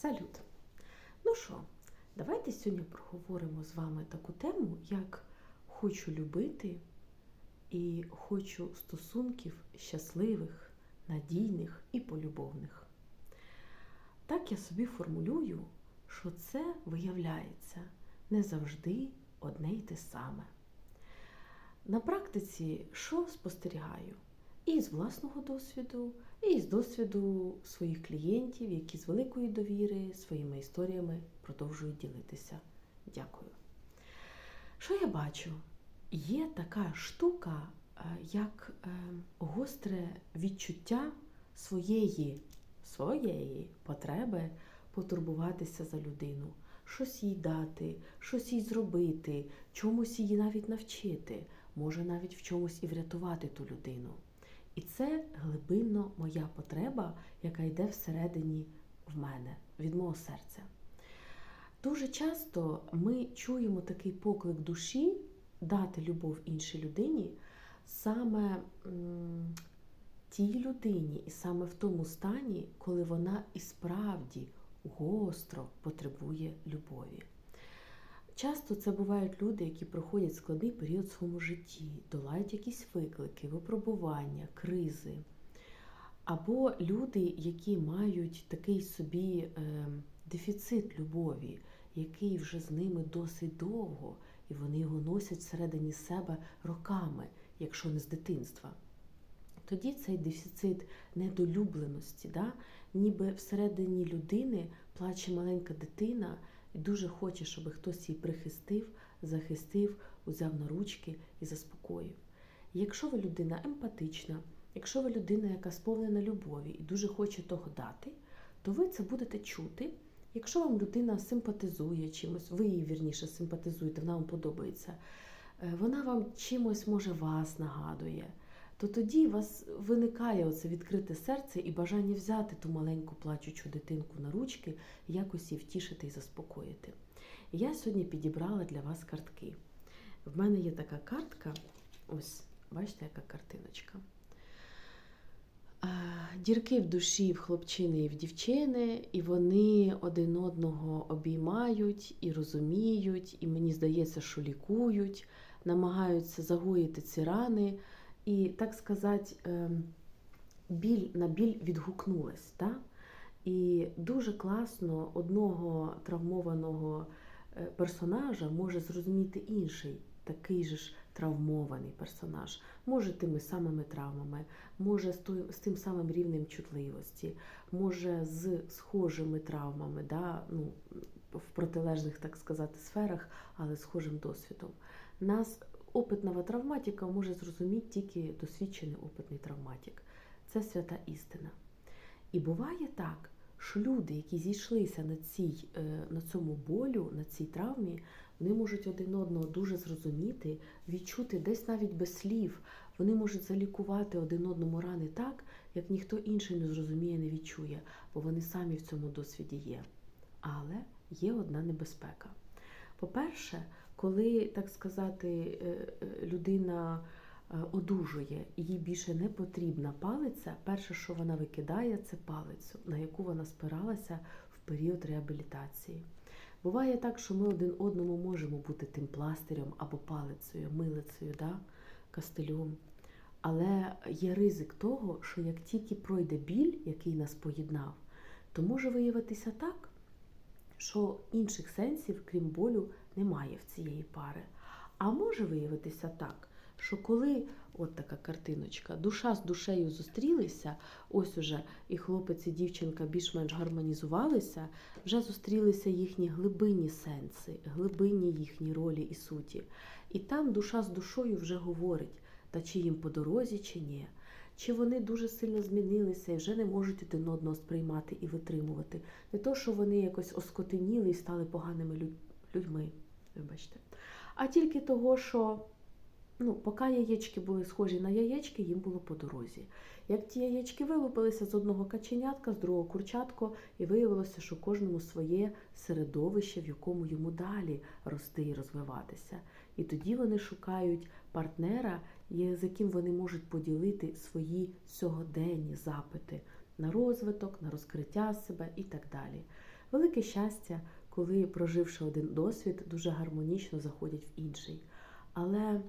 Салют! Ну що, давайте сьогодні проговоримо з вами таку тему, як хочу любити і хочу стосунків щасливих, надійних і полюбовних. Так я собі формулюю, що це виявляється не завжди одне й те саме. На практиці що спостерігаю? І з власного досвіду, і з досвіду своїх клієнтів, які з великої довіри своїми історіями продовжують ділитися. Дякую. Що я бачу? Є така штука, е, як е, гостре відчуття своєї, своєї потреби потурбуватися за людину, щось їй дати, щось їй зробити, чомусь її навіть навчити, може навіть в чомусь і врятувати ту людину. І це глибинно моя потреба, яка йде всередині в мене, від мого серця. Дуже часто ми чуємо такий поклик душі дати любов іншій людині саме тій людині, і саме в тому стані, коли вона і справді гостро потребує любові. Часто це бувають люди, які проходять складний період в своєму житті, долають якісь виклики, випробування, кризи. Або люди, які мають такий собі е, дефіцит любові, який вже з ними досить довго, і вони його носять всередині себе роками, якщо не з дитинства. Тоді цей дефіцит недолюбленості, да? ніби всередині людини плаче маленька дитина і дуже хоче, щоб хтось її прихистив, захистив, узяв на ручки і заспокоїв. І якщо ви людина емпатична, якщо ви людина, яка сповнена любові і дуже хоче того дати, то ви це будете чути. Якщо вам людина симпатизує чимось, ви її вірніше симпатизуєте, вона вам подобається, е, вона вам чимось може вас нагадує, то тоді у вас виникає оце відкрите серце і бажання взяти ту маленьку плачучу дитинку на ручки, якось її втішити і заспокоїти. Я сьогодні підібрала для вас картки. В мене є така картка, ось, бачите, яка картиночка. Дірки в душі в хлопчини і в дівчини, і вони один одного обіймають і розуміють, і мені здається, що лікують, намагаються загоїти ці рани і, так сказати, ем, біль на біль відгукнулась. Да? І дуже класно одного травмованого е, персонажа може зрозуміти інший, такий же ж травмований персонаж, може тими самими травмами, може з тим самим рівнем чутливості, може з схожими травмами, да? ну, в протилежних, так сказати, сферах, але схожим досвідом. Нас опитного травматика може зрозуміти тільки досвідчений опитний травматик. Це свята істина. І буває так, що люди, які зійшлися на, цій, е, на цьому болю, на цій травмі, вони можуть один одного дуже зрозуміти, відчути десь навіть без слів. Вони можуть залікувати один одному рани так, як ніхто інший не зрозуміє, не відчує, бо вони самі в цьому досвіді є. Але є одна небезпека. По-перше, коли, так сказати, е, е, людина е, одужує їй більше не потрібна палиця, перше, що вона викидає, це палицю, на яку вона спиралася в період реабілітації. Буває так, що ми один одному можемо бути тим пластирем або палицею, милицею, да? кастелем. Але є ризик того, що як тільки пройде біль, який нас поєднав, то може виявитися так, що інших сенсів, крім болю, немає в цієї пари. А може виявитися так, що коли от така картиночка, душа з душею зустрілися, ось уже і хлопець, і дівчинка більш-менш гармонізувалися, вже зустрілися їхні глибинні сенси, глибинні їхні ролі і суті. І там душа з душою вже говорить, та чи їм по дорозі, чи ні. Чи вони дуже сильно змінилися і вже не можуть один одного сприймати і витримувати. Не то, що вони якось оскотеніли і стали поганими людьми, вибачте. А тільки того, що ну, поки яєчки були схожі на яєчки, їм було по дорозі. Як ті яєчки вилупилися з одного каченятка, з другого курчатко, і виявилося, що кожному своє середовище, в якому йому далі рости і розвиватися. І тоді вони шукають партнера, з яким вони можуть поділити свої сьогоденні запити на розвиток, на розкриття себе і так далі. Велике щастя, коли, проживши один досвід, дуже гармонічно заходять в інший. Але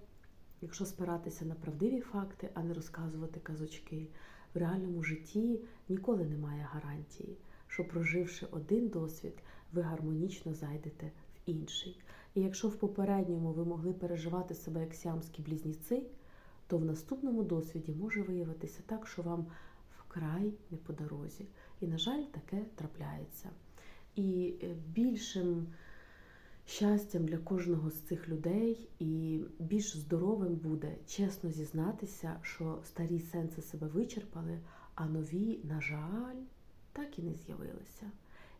якщо спиратися на правдиві факти, а не розказувати казочки, в реальному житті ніколи немає гарантії, що проживши один досвід, ви гармонічно зайдете в інший. І якщо в попередньому ви могли переживати себе як сіамські близніці, то в наступному досвіді може виявитися так, що вам вкрай не по дорозі. І, на жаль, таке трапляється. І е, більшим щастям для кожного з цих людей і більш здоровим буде чесно зізнатися, що старі сенси себе вичерпали, а нові, на жаль, так і не з'явилися.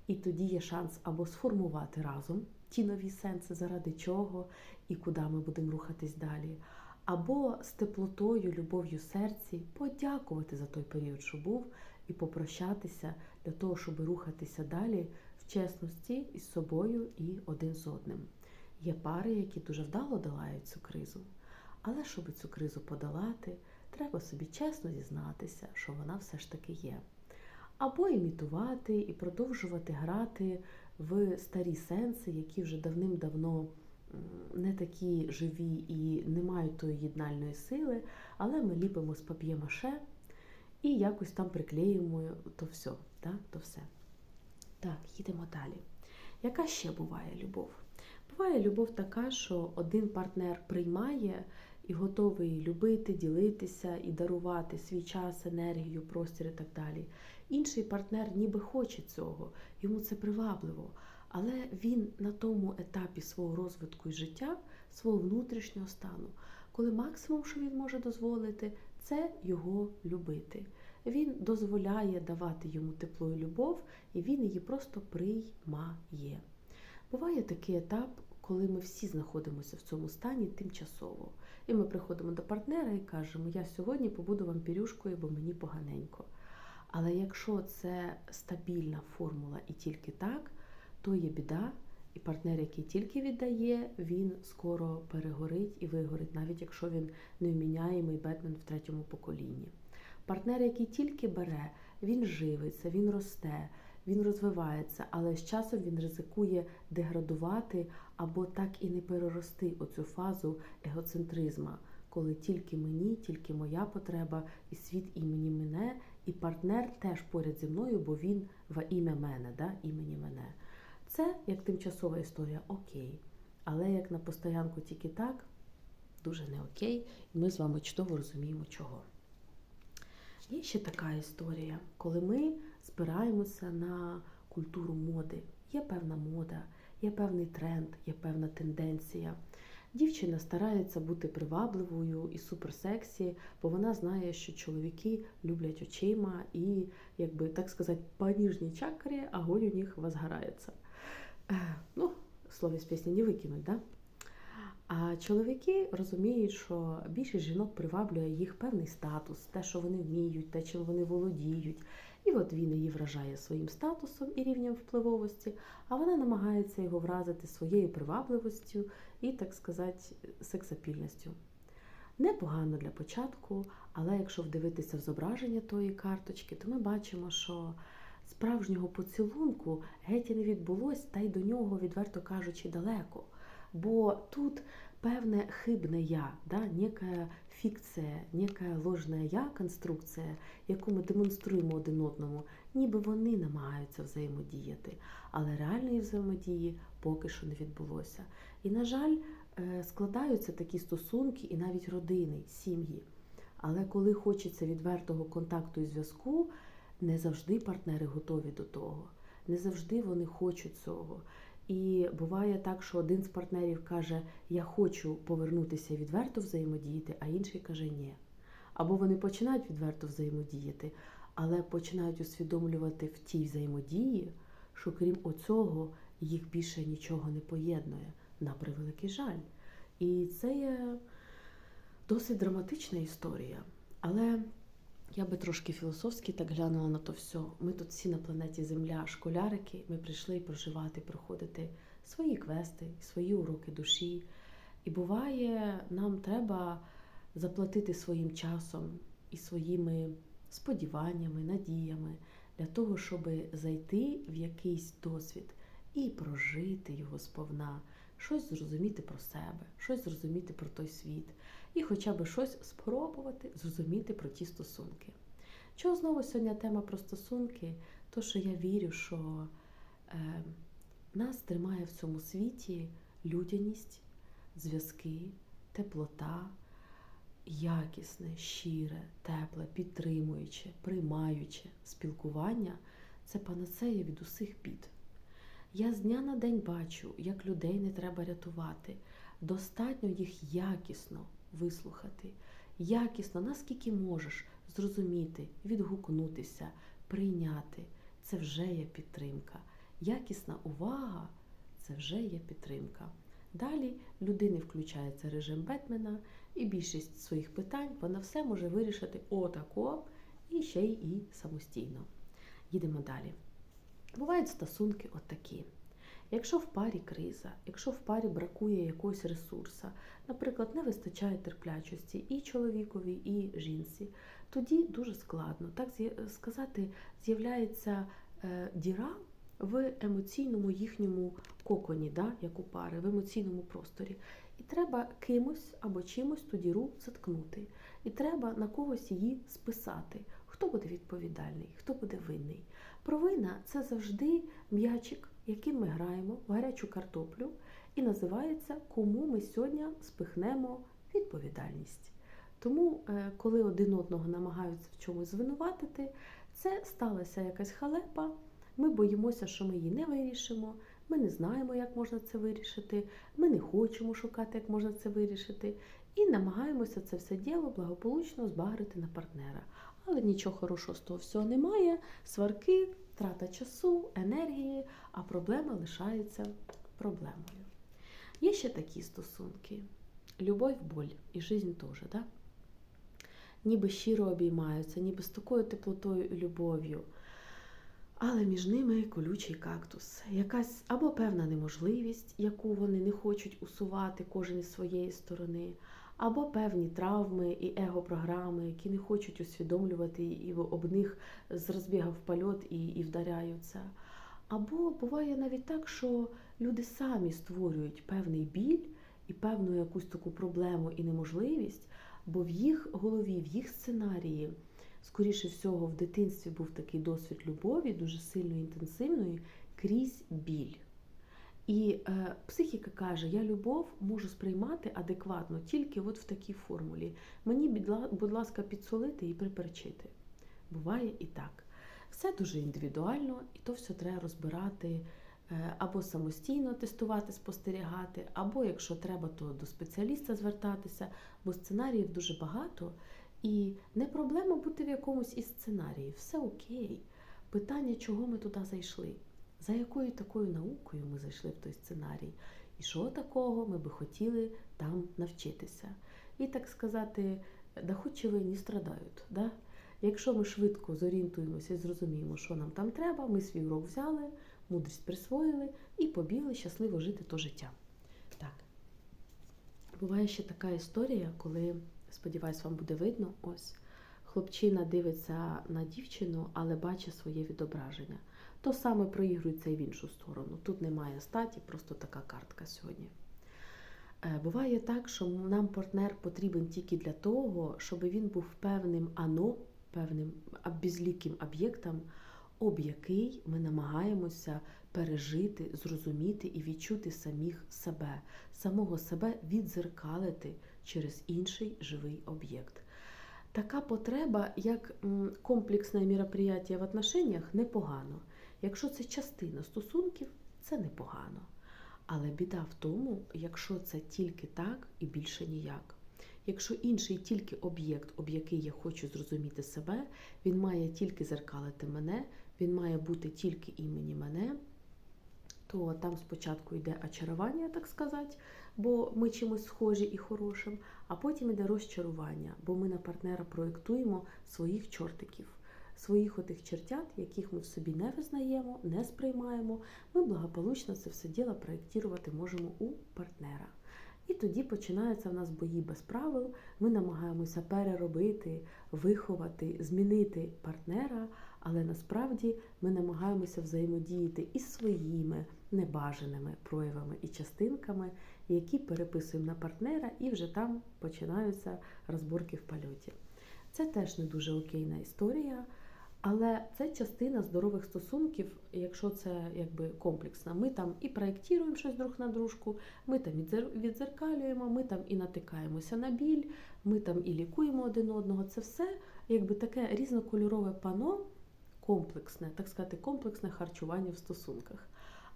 І тоді є шанс або сформувати разом ті нові сенси, заради чого і куди ми будемо рухатись далі, або з теплотою, любов'ю серці подякувати за той період, що був, і попрощатися для того, щоб рухатися далі в чесності із собою і один з одним. Є пари, які дуже вдало долають цю кризу, але щоб цю кризу подолати, треба собі чесно зізнатися, що вона все ж таки є. Або імітувати і продовжувати грати в старі сенси, які вже давним-давно не такі живі і не мають тої єднальної сили, але ми ліпимо з пап'є-маше і якось там приклеїмо то все. Так, то все. Так, їдемо далі. Яка ще буває любов? Буває любов така, що один партнер приймає і готовий любити, ділитися і дарувати свій час, енергію, простір і так далі. Інший партнер ніби хоче цього, йому це привабливо, але він на тому етапі свого розвитку і життя, свого внутрішнього стану, коли максимум, що він може дозволити, це його любити. Він дозволяє давати йому тепло і любов, і він її просто приймає. Буває такий етап, коли ми всі знаходимося в цьому стані тимчасово. І ми приходимо до партнера і кажемо, я сьогодні побуду вам пірюшкою, бо мені поганенько. Але якщо це стабільна формула і тільки так, то є біда, і партнер, який тільки віддає, він скоро перегорить і вигорить, навіть якщо він невміняємий Бетмен в третьому поколінні. Партнер, який тільки бере, він живиться, він росте, він розвивається, але з часом він ризикує деградувати або так і не перерости оцю фазу егоцентризма, коли тільки мені, тільки моя потреба, і світ імені мене, і партнер теж поряд зі мною, бо він в ім'я мене, да, імені мене. Це як тимчасова історія, окей. Але як на постоянку тільки так, дуже не окей, і ми з вами чудово розуміємо, чого. Є ще така історія, коли ми спираємося на культуру моди. Є певна мода, є певний тренд, є певна тенденція. Дівчина старається бути привабливою і суперсексі, бо вона знає, що чоловіки люблять очима і, якби так сказати, по ніжній чакрі, огонь у них возгорається. Ну, слово з пісні не викинуть, да? А чоловіки розуміють, що більшість жінок приваблює їх певний статус, те, що вони вміють, те, чим вони володіють. І от він її вражає своїм статусом і рівнем впливовості, а вона намагається його вразити своєю привабливостю і, так сказати, сексапільністю. Непогано для початку, але якщо вдивитися в зображення тої карточки, то ми бачимо, що справжнього поцілунку геть і не відбулось, та й до нього, відверто кажучи, далеко. Бо тут певне хибне я, да, некая фікція, некая ложна я конструкція, яку ми демонструємо один одному, ніби вони намагаються взаємодіяти, але реальної взаємодії поки що не відбулося. І, на жаль, е, складаються такі стосунки і навіть родини, сім'ї. Але коли хочеться відвертого контакту і зв'язку, не завжди партнери готові до того, не завжди вони хочуть цього. І буває так, що один з партнерів каже, я хочу повернутися відверто взаємодіяти, а інший каже ні. Або вони починають відверто взаємодіяти, але починають усвідомлювати в тій взаємодії, що крім оцього їх більше нічого не поєднує, на превеликий жаль. І це є досить драматична історія. Але я би трошки філософськи так глянула на то все. Ми тут всі на планеті Земля, школярики, ми прийшли проживати, проходити свої квести, свої уроки душі. І буває, нам треба заплатити своїм часом і своїми сподіваннями, надіями для того, щоб зайти в якийсь досвід і прожити його сповна, щось зрозуміти про себе, щось зрозуміти про той світ, і хоча б щось спробувати зрозуміти про ті стосунки. Чого знову сьогодні тема про стосунки? То, що я вірю, що е, нас тримає в цьому світі людяність, зв'язки, теплота, якісне, щире, тепле, підтримуюче, приймаюче спілкування це панацея від усіх бід. Я з дня на день бачу, як людей не треба рятувати. Достатньо їх якісно вислухати, якісно, наскільки можеш, зрозуміти, відгукнутися, прийняти. Це вже є підтримка. Якісна увага це вже є підтримка. Далі людини включається режим Бетмена, і більшість своїх питань вона все може вирішити отако і ще й самостійно. Їдемо далі. Бувають стосунки отакі. Якщо в парі криза, якщо в парі бракує якогось ресурсу, наприклад, не вистачає терплячості і чоловікові, і жінці, тоді дуже складно. Так сказати, з'являється е, діра в емоційному їхньому коконі, да, як у пари, в емоційному просторі. І треба кимось або чимось ту діру заткнути. І треба на когось її списати. Хто буде відповідальний, хто буде винний. Провина це завжди м'ячик, яким ми граємо в гарячу картоплю, і називається Кому ми сьогодні спихнемо відповідальність. Тому, е, коли один одного намагаються в чомусь звинуватити, це сталася якась халепа. Ми боїмося, що ми її не вирішимо. Ми не знаємо, як можна це вирішити. Ми не хочемо шукати, як можна це вирішити. І намагаємося це все діло благополучно збагрити на партнера. Але нічого хорошого з того всього немає. Сварки, трата часу, енергії, а проблема лишається проблемою. Є ще такі стосунки: любов, боль і жизнь теж. Да? Ніби щиро обіймаються, ніби з такою теплотою і любов'ю. Але між ними колючий кактус, якась або певна неможливість, яку вони не хочуть усувати кожен із своєї сторони, або певні травми і его-програми, які не хочуть усвідомлювати і об них з розбіга в польот і, і вдаряються. Або буває навіть так, що люди самі створюють певний біль і певну якусь таку проблему і неможливість, бо в їх голові, в їх сценарії скоріше всього, в дитинстві був такий досвід любові, дуже сильної, інтенсивної, крізь біль. І е, психіка каже, я любов можу сприймати адекватно тільки от в такій формулі. Мені, будь ласка, підсолити і приперчити. Буває і так. Все дуже індивідуально, і то все треба розбирати е, або самостійно тестувати, спостерігати, або, якщо треба, то до спеціаліста звертатися, бо сценаріїв дуже багато. І не проблема бути в якомусь із сценаріїв, все окей. Питання, чого ми туди зайшли, за якою такою наукою ми зайшли в той сценарій, і що такого ми би хотіли там навчитися. І так сказати, доходчиві не страдають. Да? Якщо ми швидко зорієнтуємося і зрозуміємо, що нам там треба, ми свій урок взяли, мудрість присвоїли і побігли щасливо жити то життя. Так. Буває ще така історія, коли. Сподіваюсь, вам буде видно. Ось хлопчина дивиться на дівчину, але бачить своє відображення. То саме проігрується і в іншу сторону. Тут немає статі, просто така картка сьогодні. Е, буває так, що нам партнер потрібен тільки для того, щоб він був певним ано, певним безліким об'єктом, об який ми намагаємося пережити, зрозуміти і відчути самих себе, самого себе відзеркалити через інший живий об'єкт. Така потреба, як комплексне мероприятие в отношеннях, непогано. Якщо це частина стосунків, це непогано. Але біда в тому, якщо це тільки так і більше ніяк. Якщо інший тільки об'єкт, об який я хочу зрозуміти себе, він має тільки зеркалити мене, він має бути тільки імені мене, то там спочатку йде очарування, так сказати, бо ми чимось схожі і хорошим, а потім йде розчарування, бо ми на партнера проєктуємо своїх чортиків, своїх отих чертят, яких ми в собі не визнаємо, не сприймаємо. Ми благополучно це все діло проєктувати можемо у партнера. І тоді починаються в нас бої без правил. Ми намагаємося переробити, виховати, змінити партнера, Але насправді ми намагаємося взаємодіяти із своїми небажаними проявами і частинками, які переписуємо на партнера, і вже там починаються розборки в польоті. Це теж не дуже окейна історія. Але це частина здорових стосунків, якщо це якби комплексно. Ми там і проєктуємо щось друг на дружку, ми там відзеркалюємо, ми там і натикаємося на біль, ми там і лікуємо один одного. Це все якби таке різнокольорове пано, комплексне, так сказати, комплексне харчування в стосунках.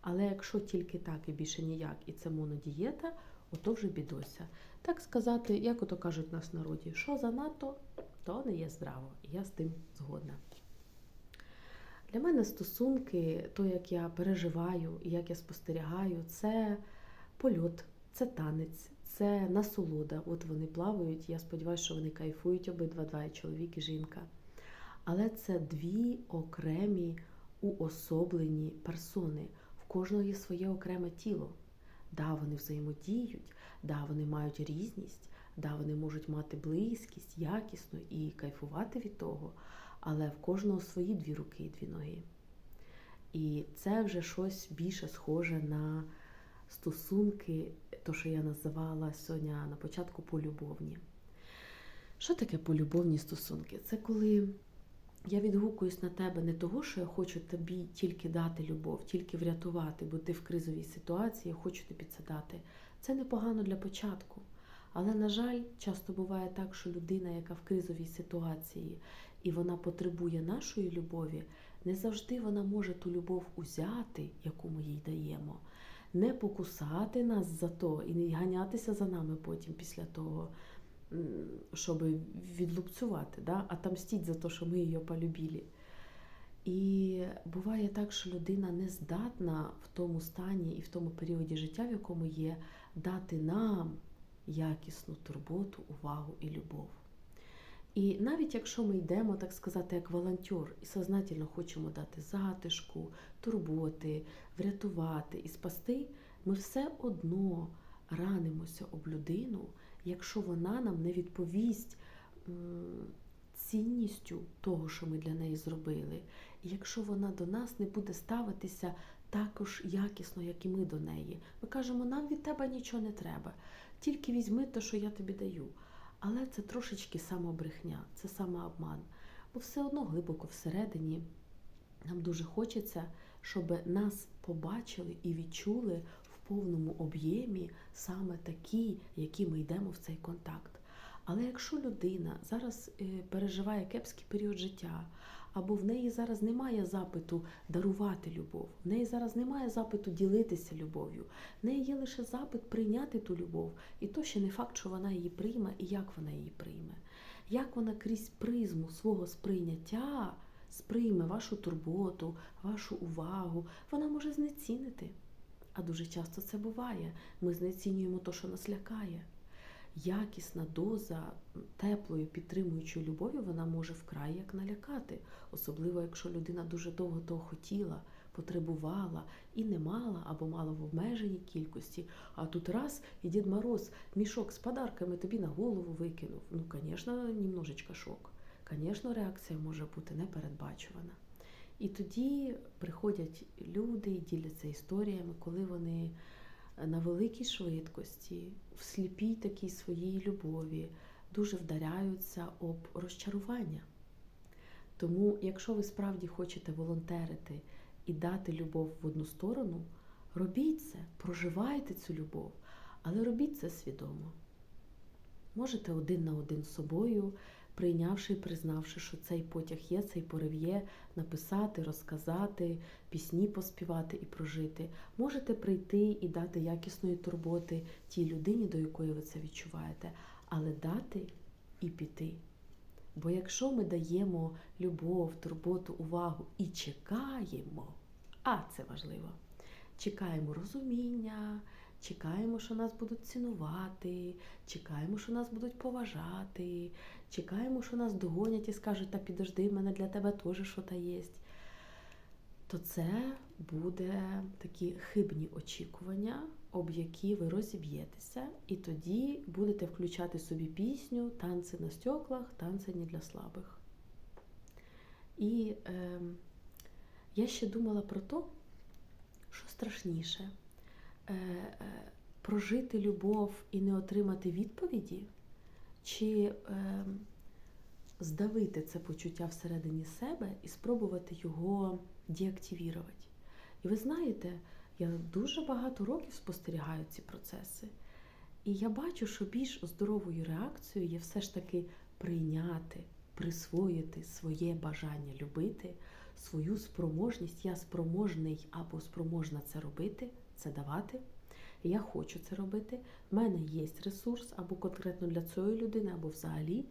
Але якщо тільки так і більше ніяк, і це монодієта, ото вже бідося. Так сказати, як ото кажуть нас народі, що занадто, то не є здраво. Я з тим згодна. Для мене стосунки, то, як я переживаю і як я спостерігаю, це польот, це танець, це насолода. От вони плавають. Я сподіваюся, що вони кайфують обидва два чоловік і жінка. Але це дві окремі уособлені персони. В кожного є своє окреме тіло. Да, вони взаємодіють, да, вони мають різність, да, вони можуть мати близькість, якісну і кайфувати від того але в кожного свої дві руки і дві ноги. І це вже щось більше схоже на стосунки, то, що я називала сьогодні на початку полюбовні. Що таке полюбовні стосунки? Це коли я відгукуюсь на тебе не того, що я хочу тобі тільки дати любов, тільки врятувати, бо ти в кризовій ситуації, я хочу тобі це дати. Це непогано для початку. Але, на жаль, часто буває так, що людина, яка в кризовій ситуації і вона потребує нашої любові, не завжди вона може ту любов узяти, яку ми їй даємо, не покусати нас за то і не ганятися за нами потім після того, щоб відлупцювати, да? а тамстіть за те, що ми її полюбили. І буває так, що людина не здатна в тому стані і в тому періоді життя, в якому є, дати нам якісну турботу, увагу і любов. І навіть якщо ми йдемо, так сказати, як волонтер, і сознательно хочемо дати затишку, турботи, врятувати і спасти, ми все одно ранимося об людину, якщо вона нам не відповість цінністю того, що ми для неї зробили, і якщо вона до нас не буде ставитися також якісно, як і ми до неї. Ми кажемо, нам від тебе нічого не треба, тільки візьми те, що я тобі даю. Але це трошечки самобрехня, це самообман. Бо все одно глибоко всередині нам дуже хочеться, щоб нас побачили і відчули в повному об'ємі саме такі, які ми йдемо в цей контакт. Але якщо людина зараз е, переживає кепський період життя, або в неї зараз немає запиту дарувати любов, в неї зараз немає запиту ділитися любов'ю, в неї є лише запит прийняти ту любов, і то ще не факт, що вона її прийме і як вона її прийме. Як вона крізь призму свого сприйняття сприйме вашу турботу, вашу увагу, вона може знецінити. А дуже часто це буває. Ми знецінюємо те, що нас лякає якісна доза теплої підтримуючої любові вона може вкрай як налякати, особливо якщо людина дуже довго того хотіла, потребувала і не мала або мала в обмеженій кількості. А тут раз і Дід Мороз мішок з подарками тобі на голову викинув. Ну, звісно, немножечко шок. Звісно, реакція може бути непередбачувана. І тоді приходять люди і діляться історіями, коли вони на великій швидкості, в сліпій такій своїй любові, дуже вдаряються об розчарування. Тому, якщо ви справді хочете волонтерити і дати любов в одну сторону, робіть це, проживайте цю любов, але робіть це свідомо. Можете один на один з собою прийнявши і признавши, що цей потяг є, цей порив є, написати, розказати, пісні поспівати і прожити. Можете прийти і дати якісної турботи тій людині, до якої ви це відчуваєте, але дати і піти. Бо якщо ми даємо любов, турботу, увагу і чекаємо, а це важливо, чекаємо розуміння чекаємо, що нас будуть цінувати, чекаємо, що нас будуть поважати, чекаємо, що нас догонять і скажуть, та підожди, в мене для тебе теж щось є. То це буде такі хибні очікування, об які ви розіб'єтеся, і тоді будете включати собі пісню танці на стеклах, танці не для слабих. І е, я ще думала про те, що страшніше е, е, прожити любов і не отримати відповіді, чи е, здавити це почуття всередині себе і спробувати його деактивірувати. І ви знаєте, я дуже багато років спостерігаю ці процеси. І я бачу, що більш здоровою реакцією є все ж таки прийняти, присвоїти своє бажання любити, свою спроможність. Я спроможний або спроможна це робити, це давати. Я хочу це робити. В мене є ресурс або конкретно для цієї людини, або взагалі.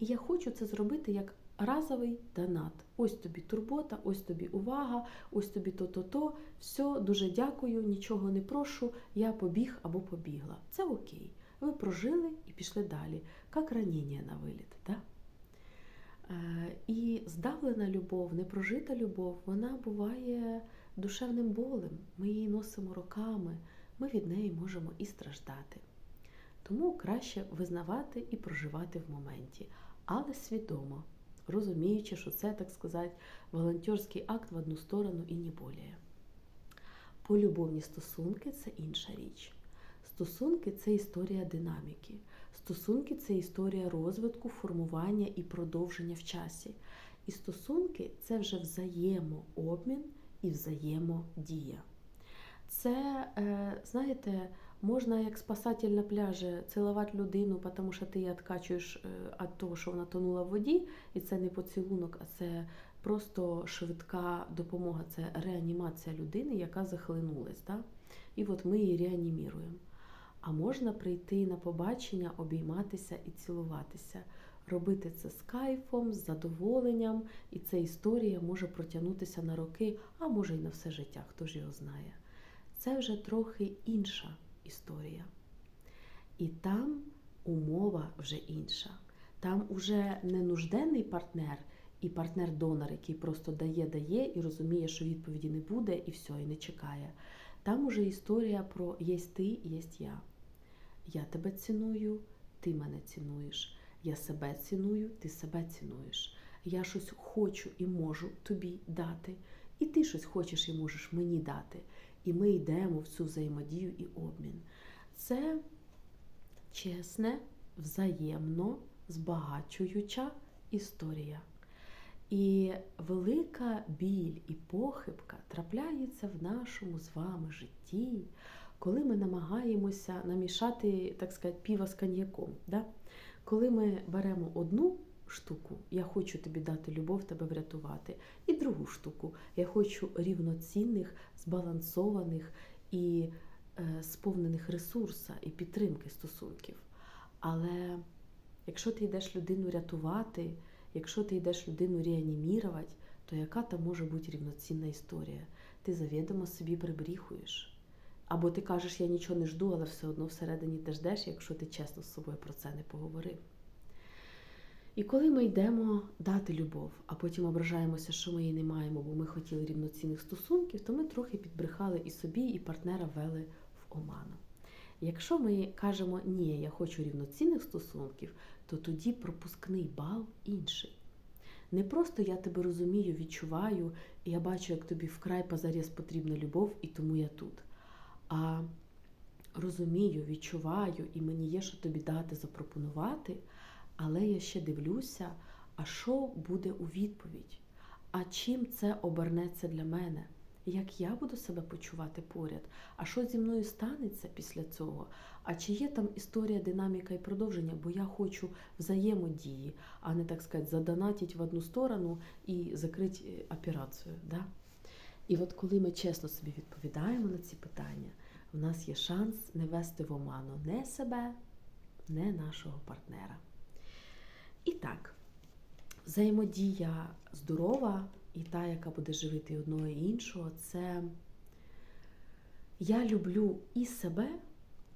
І я хочу це зробити як разовий донат. Ось тобі турбота, ось тобі увага, ось тобі то-то-то. Все, дуже дякую, нічого не прошу. Я побіг або побігла. Це окей. Ви прожили і пішли далі. Як ранення на виліт. Да? Е, І здавлена любов, непрожита любов, вона буває душевним болем. Ми її носимо роками, ми від неї можемо і страждати. Тому краще визнавати і проживати в моменті, але свідомо, розуміючи, що це, так сказати, волонтерський акт в одну сторону і не более. Полюбовні стосунки це інша річ. Стосунки це історія динаміки. Стосунки це історія розвитку, формування і продовження в часі. І стосунки це вже взаємообмін і взаємодія. Це, е, знаєте, можна як спасатель на пляжі цілувати людину, тому що ти її відкачуєш від того, що вона тонула в воді, і це не поцілунок, а це просто швидка допомога, це реанімація людини, яка захлинулась. Да? І от ми її реаніміруємо. А можна прийти на побачення, обійматися і цілуватися, робити це з кайфом, з задоволенням, і ця історія може протягнутися на роки, а може й на все життя, хто ж його знає. Це вже трохи інша історія. І там умова вже інша. Там уже не нужденний партнер і партнер-донор, який просто дає, дає і розуміє, що відповіді не буде, і все, і не чекає. Там уже історія про єсть ти, єсть я. Я тебе ціную, ти мене цінуєш. Я себе ціную, ти себе цінуєш. Я щось хочу і можу тобі дати, і ти щось хочеш і можеш мені дати. І ми йдемо в цю взаємодію і обмін. Це чесне, взаємно збагачуюча історія. І велика біль і похибка трапляється в нашому з вами житті, коли ми намагаємося намішати, так сказати, піва з коньяком. Да? Коли ми беремо одну штуку, я хочу тобі дати любов, тебе врятувати, і другу штуку, я хочу рівноцінних, збалансованих і е, сповнених ресурса і підтримки стосунків. Але якщо ти йдеш людину рятувати, якщо ти йдеш людину реанімірувати, то яка там може бути рівноцінна історія? Ти завідомо собі прибріхуєш. Або ти кажеш, я нічого не жду, але все одно всередині ти ждеш, якщо ти чесно з собою про це не поговорив. І коли ми йдемо дати любов, а потім ображаємося, що ми її не маємо, бо ми хотіли рівноцінних стосунків, то ми трохи підбрехали і собі, і партнера вели в оману. Якщо ми кажемо ні, я хочу рівноцінних стосунків, то тоді пропускний бал інший. Не просто я тебе розумію, відчуваю, і я бачу, як тобі вкрай позаріз потрібна любов, і тому я тут. А розумію, відчуваю, і мені є, що тобі дати, запропонувати, але я ще дивлюся, а що буде у відповідь? А чим це обернеться для мене? Як я буду себе почувати поряд? А що зі мною станеться після цього? А чи є там історія, динаміка і продовження? Бо я хочу взаємодії, а не так сказати, задонатити в одну сторону і закрити операцію. Да? І от коли ми чесно собі відповідаємо на ці питання, в нас є шанс не вести в оману не себе, не нашого партнера. І так, взаємодія здорова і та, яка буде живити одного і іншого, це я люблю і себе,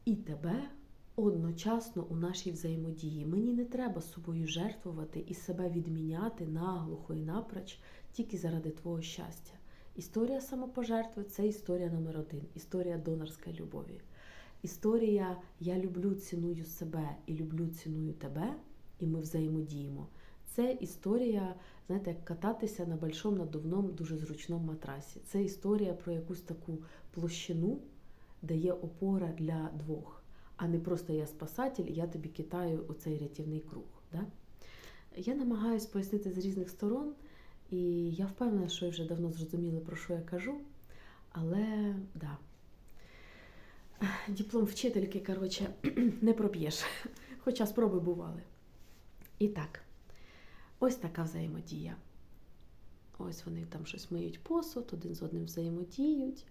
і тебе одночасно у нашій взаємодії. Мені не треба собою жертвувати і себе відміняти наглухо і напроч тільки заради твого щастя. Історія самопожертви це історія номер один, історія донорської любові. Історія Я люблю, ціную себе і люблю, ціную тебе, і ми взаємодіємо. Це історія, знаєте, як кататися на большому надувному, дуже зручному матрасі. Це історія про якусь таку площину, де є опора для двох, а не просто я спасатель, я тобі китаю у цей рятівний круг. Да? Я намагаюся пояснити з різних сторон, і я впевнена, що ви вже давно зрозуміли, про що я кажу. Але да. Диплом вчительки, коротше, не проб'єш, хоча спроби бували. І так, ось така взаємодія. Ось вони там щось миють посуд, один з одним взаємодіють.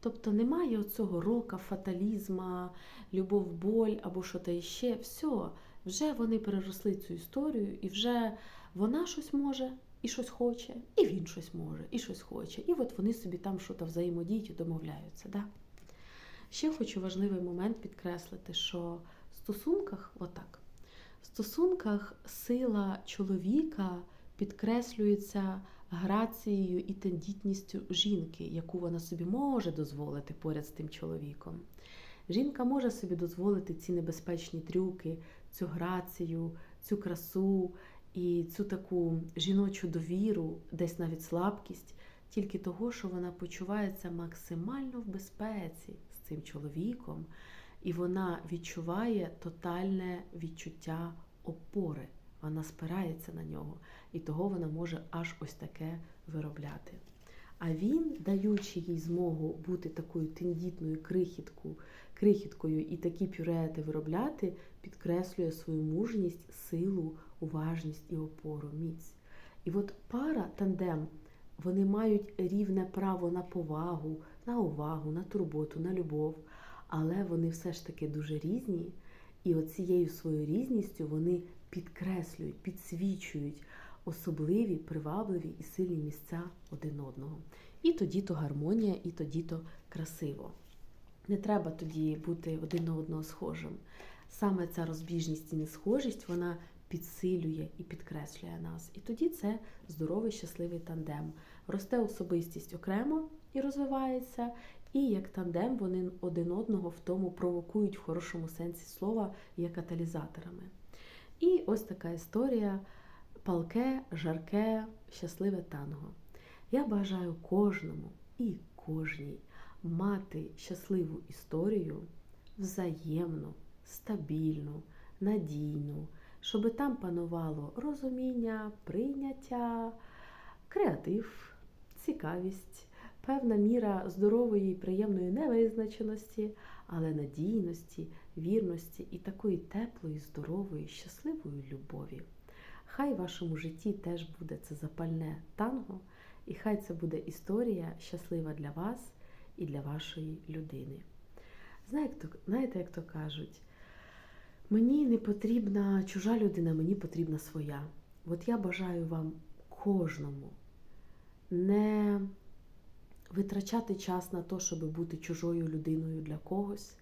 Тобто немає оцього рока, фаталізма, любов, боль або що то іще. Все, вже вони переросли цю історію, і вже вона щось може і щось хоче, і він щось може, і щось хоче. І от вони собі там щось взаємодіють і домовляються. Да? Ще хочу важливий момент підкреслити, що в стосунках, отак, в стосунках сила чоловіка підкреслюється грацією і тендітністю жінки, яку вона собі може дозволити поряд з тим чоловіком. Жінка може собі дозволити ці небезпечні трюки, цю грацію, цю красу і цю таку жіночу довіру, десь навіть слабкість, тільки того, що вона почувається максимально в безпеці з цим чоловіком, і вона відчуває тотальне відчуття опори. Вона спирається на нього, і того вона може аж ось таке виробляти. А він, даючи їй змогу бути такою тендітною крихітку, крихіткою і такі пюрети виробляти, підкреслює свою мужність, силу, уважність і опору, міць. І от пара тандем, вони мають рівне право на повагу, на увагу, на турботу, на любов, але вони все ж таки дуже різні. І оцією своєю різністю вони підкреслюють, підсвічують особливі, привабливі і сильні місця один одного. І тоді то гармонія, і тоді то красиво. Не треба тоді бути один на одного схожим. Саме ця розбіжність і несхожість вона підсилює і підкреслює нас. І тоді це здоровий, щасливий тандем. Росте особистість окремо і розвивається, і як тандем вони один одного в тому провокують в хорошому сенсі слова є каталізаторами. І ось така історія палке, жарке, щасливе танго. Я бажаю кожному і кожній мати щасливу історію, взаємну, стабільну, надійну, щоб там панувало розуміння, прийняття, креатив, цікавість, певна міра здорової і приємної невизначеності, але надійності, вірності і такої теплої, здорової, щасливої любові. Хай в вашому житті теж буде це запальне танго, і хай це буде історія щаслива для вас і для вашої людини. Знаєте, як то кажуть, мені не потрібна чужа людина, мені потрібна своя. От я бажаю вам кожному не витрачати час на те, щоб бути чужою людиною для когось,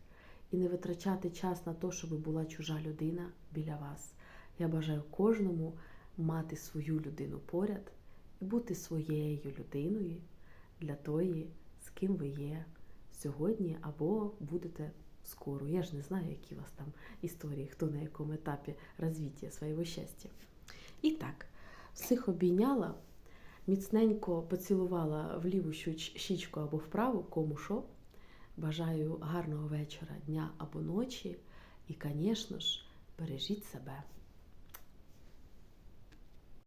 і не витрачати час на те, щоб була чужа людина біля вас. Я бажаю кожному мати свою людину поряд і бути своєю людиною для тої, з ким ви є сьогодні, або будете скоро. Я ж не знаю, які у вас там історії, хто на якому етапі розвиття свого щастя. І так, всіх обійняла, міцненько поцілувала в ліву щічку або вправу, кому що. Бажаю гарного вечора, дня або ночі. І, звісно ж, бережіть себе.